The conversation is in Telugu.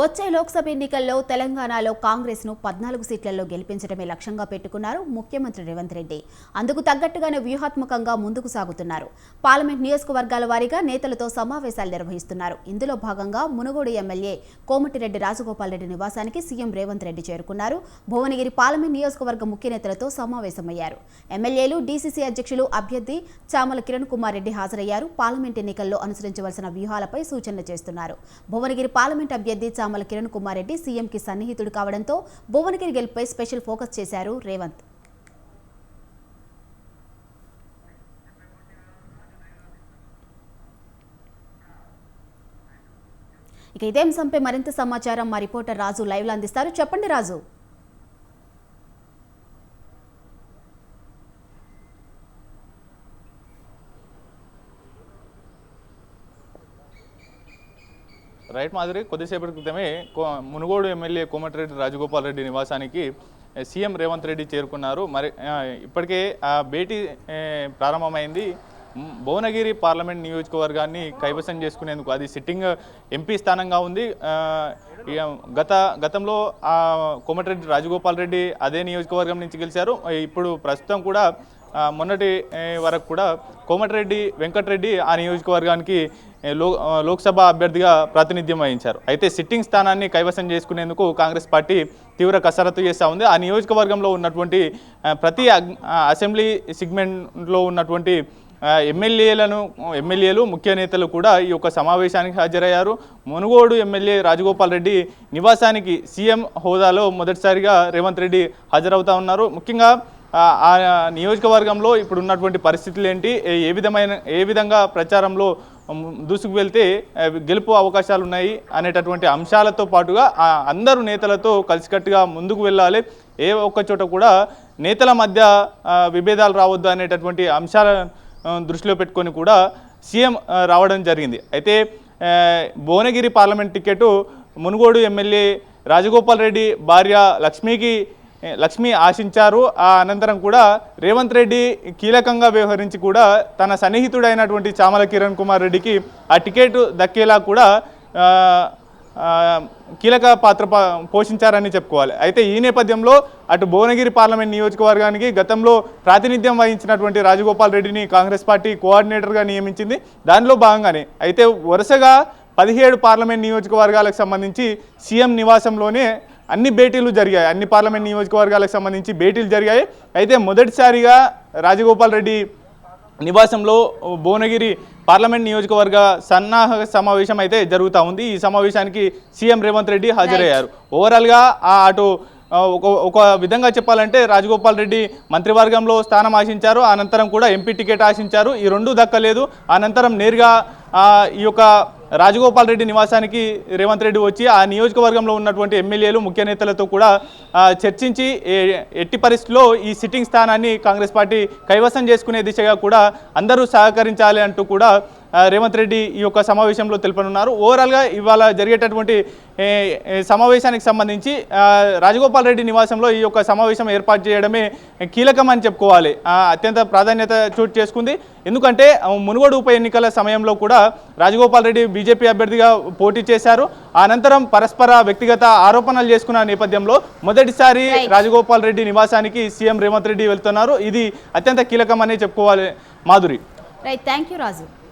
వచ్చే లోక్సభ ఎన్నికల్లో తెలంగాణలో కాంగ్రెస్ను పద్నాలుగు సీట్లలో గెలిపించడమే లక్ష్యంగా పెట్టుకున్నారు ముఖ్యమంత్రి రేవంత్ రెడ్డి. అందుకు తగ్గట్టుగానే వ్యూహాత్మకంగా ముందుకు సాగుతున్నారు. పార్లమెంట్ నియోజకవర్గాల వారీగా నేతలతో సమావేశాలు నిర్వహిస్తున్నారు. ఇందులో భాగంగా మునుగోడు ఎమ్మెల్యే కోమటిరెడ్డి రాజగోపాల్ రెడ్డి నివాసానికి సీఎం రేవంత్ రెడ్డి చేరుకున్నారు. భువనగిరి పార్లమెంట్ నియోజకవర్గ ముఖ్య నేతలతో సమావేశమయ్యారు. ఎమ్మెల్యేలు డీసీసీ అధ్యక్షులు అభ్యర్థి చామల కిరణ్ కుమార్ రెడ్డి హాజరయ్యారు. పార్లమెంట్ ఎన్నికల్లో అనుసరించవలసిన వ్యూహాలపై సూచనలు చేస్తున్నారు. భువనగిరి పార్లమెంట్ అభ్యర్థి చామల కిరణ్ కుమార్ రెడ్డి సీఎంకి సన్నిహితుడు కావడంతో భువనగిరి గెలుపుపై స్పెషల్ ఫోకస్ చేశారు రేవంత్. ఇక ఇదే అంశంపై మరింత సమాచారం మా రిపోర్టర్ రాజు లైవ్లో అందిస్తారు. చెప్పండి రాజు. రైట్ మాదిరి కొద్దిసేపటి క్రితమే కో- మునుగోడు ఎమ్మెల్యే కోమటిరెడ్డి రాజగోపాల్ రెడ్డి నివాసానికి సీఎం రేవంత్ రెడ్డి చేరుకున్నారు. మరి ఇప్పటికే ఆ భేటీ ప్రారంభమైంది. భువనగిరి పార్లమెంట్ నియోజకవర్గాన్ని కైవసం చేసుకునేందుకు అది సిట్టింగ్ ఎంపీ స్థానంగా ఉంది. గత గతంలో ఆ కోమటిరెడ్డి రాజగోపాల్ రెడ్డి అదే నియోజకవర్గం నుంచి గెలిచారు. ఇప్పుడు ప్రస్తుతం కూడా మొన్నటి వరకు కూడా కోమటిరెడ్డి వెంకటరెడ్డి ఆ నియోజకవర్గానికి లో లోక్సభ అభ్యర్థిగా ప్రాతినిధ్యం వహించారు. అయితే సిట్టింగ్ స్థానాన్ని కైవసం చేసుకునేందుకు కాంగ్రెస్ పార్టీ తీవ్ర కసరత్తు చేస్తూ ఉంది. ఆ నియోజకవర్గంలో ఉన్నటువంటి ప్రతి అసెంబ్లీ సిగ్మెంట్లో ఉన్నటువంటి ఎమ్మెల్యేలను ఎమ్మెల్యేలు ముఖ్య నేతలు కూడా ఈ యొక్క సమావేశానికి హాజరయ్యారు. మునుగోడు ఎమ్మెల్యే రాజగోపాల్ రెడ్డి నివాసానికి సీఎం హోదాలో మొదటిసారిగా రేవంత్ రెడ్డి హాజరవుతా ఉన్నారు. ముఖ్యంగా ఆ నియోజకవర్గంలో ఇప్పుడు ఉన్నటువంటి పరిస్థితులు ఏంటి? ఏ- విధమైన ఏ విధంగా ప్రచారంలో దూసుకు వెళ్తే గెలుపు అవకాశాలు ఉన్నాయి అనేటటువంటి అంశాలతో పాటుగా అందరూ నేతలతో కలిసికట్టుగా ముందుకు వెళ్ళాలి. ఏ ఒక్క చోట కూడా నేతల మధ్య విభేదాలు రావద్దు అనేటటువంటి అంశాల దృష్టిలో పెట్టుకొని కూడా సీఎం రావడం జరిగింది. అయితే Bhuvanagiri parliament ticket Munugode MLA Rajagopal Reddy భార్య లక్ష్మికి లక్ష్మి ఆశించారు. ఆ అనంతరం కూడా రేవంత్ రెడ్డి కీలకంగా వ్యవహరించి కూడా తన సన్నిహితుడైనటువంటి చామల కిరణ్ కుమార్ రెడ్డికి ఆ టికెట్ దక్కేలా కూడా కీలక పాత్ర పోషించారని చెప్పుకోవాలి. అయితే ఈ నేపథ్యంలో అటు భువనగిరి పార్లమెంట్ నియోజకవర్గానికి గతంలో ప్రాతినిధ్యం వహించినటువంటి రాజగోపాల్ రెడ్డిని కాంగ్రెస్ పార్టీ కోఆర్డినేటర్గా నియమించింది. దానిలో భాగంగానే అయితే వరుసగా పదిహేడు పార్లమెంట్ నియోజకవర్గాలకు సంబంధించి సీఎం నివాసంలోనే అన్ని భేటీలు జరిగాయి. అన్ని పార్లమెంట్ నియోజకవర్గాలకు సంబంధించి భేటీలు జరిగాయి. అయితే మొదటిసారిగా రాజగోపాల్ రెడ్డి నివాసంలో భువనగిరి పార్లమెంట్ నియోజకవర్గ సన్నాహ సమావేశం అయితే జరుగుతూ ఉంది. ఈ సమావేశానికి సీఎం రేవంత్ రెడ్డి హాజరయ్యారు. ఓవరాల్గా ఆ అటు ఒక ఒక విధంగా చెప్పాలంటే రాజగోపాల్ రెడ్డి మంత్రివర్గంలో స్థానం ఆశించారు. అనంతరం కూడా ఎంపీ టికెట్ ఆశించారు. ఈ రెండు దక్కలేదు. అనంతరం నేరుగా ఈ యొక్క రాజగోపాల్ రెడ్డి నివాసానికి రేవంత్ రెడ్డి వచ్చి ఆ నియోజకవర్గంలో ఉన్నటువంటి ఎమ్మెల్యేలు ముఖ్య నేతలతో కూడా చర్చించి ఎట్టి పరిస్థితుల్లో ఈ సిట్టింగ్ స్థానాన్ని కాంగ్రెస్ పార్టీ కైవసం చేసుకునే దిశగా కూడా అందరూ సహకరించాలి అంటూ కూడా రేవంత్ రెడ్డి ఈ యొక్క సమావేశంలో తెలుపనున్నారు. ఓవరాల్గా ఇవాళ జరిగేటటువంటి సమావేశానికి సంబంధించి రాజగోపాల్ రెడ్డి నివాసంలో ఈ యొక్క సమావేశం ఏర్పాటు చేయడమే కీలకం అని చెప్పుకోవాలి. అత్యంత ప్రాధాన్యత చోటు చేసుకుంది. ఎందుకంటే మునుగోడు ఉప ఎన్నికల సమయంలో కూడా రాజగోపాల్ రెడ్డి బీజేపీ అభ్యర్థిగా పోటీ చేశారు. అనంతరం పరస్పర వ్యక్తిగత ఆరోపణలు చేసుకున్న నేపథ్యంలో మొదటిసారి. రాజగోపాల్ రెడ్డి నివాసానికి సీఎం రేవంత్ రెడ్డి వెళ్తున్నారు. ఇది అత్యంత కీలకమని చెప్పుకోవాలి Madhuri. Right thank you Raju.